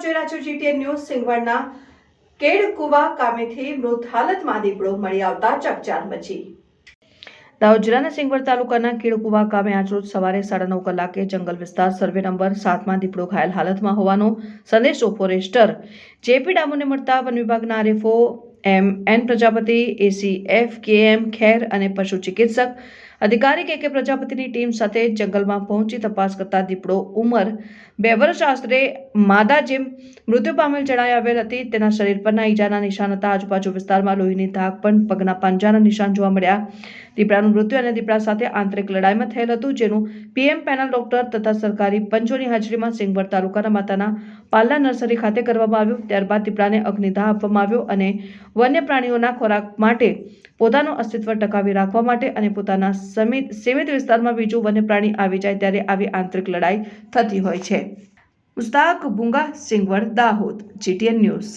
જોઈ રહ્યા છો જીટીએન ન્યૂઝ સિંગવડના કેડકુવા કામેથી મૃત હાલતમાં દીપડો મળી આવતા ચકચાર મચી. દાહોદ જિલ્લાના સિંગવડ તાલુકાના કીડકુવા ગામે આજરોજ સવારે સાડા નવ કલાકે જંગલ વિસ્તાર સર્વે નંબર સાતમાં દીપડો ઘાયલ હાલતમાં હોવાનો સંદેશો ફોરેસ્ટર જેપી ડામોને મળતા વન વિભાગના RFO M N Prajapati, A C, F, K M Kher અને પશુ ચિકિત્સક અધિકારી કે કે પ્રજાપતિની ટીમ સાથે જંગલમાં પહોંચી તપાસ કરતા દીપડો ઉંમર બે વર્ષ આશરે માદા જેમ મૃત્યુ પામેલ જણાઈ આવેલ હતી. તેના શરીર પરના ઈજાના નિશાન હતા. આજુબાજુ વિસ્તારમાં લોહીની ધાક પણ પગના પાંજાના નિશાન જોવા મળ્યા. દીપડાનું મૃત્યુ અને દીપડા સાથે આંતરિક લડાઈમાં થયેલ હતું, જેનું પીએમ પેનલ ડોક્ટર તથા સરકારી પંચોની હાજરીમાં સિંગવડ તાલુકાના માતાના પાલ્લા નર્સરી ખાતે કરવામાં આવ્યું. ત્યારબાદ દીપડાને અગ્નિદાહ આપવામાં આવ્યો અને વન્ય પ્રાણીઓના ખોરાક માટે પોતાનું અસ્તિત્વ ટકાવી રાખવા માટે અને પોતાના સમિત, સીમિત વિસ્તારમાં બીજું વન્ય પ્રાણી આવી જાય ત્યારે આવી આંતરિક લડાઈ થતી હોય છે. Mushtaq Bhunga, Singvad, Dahod, GTN news.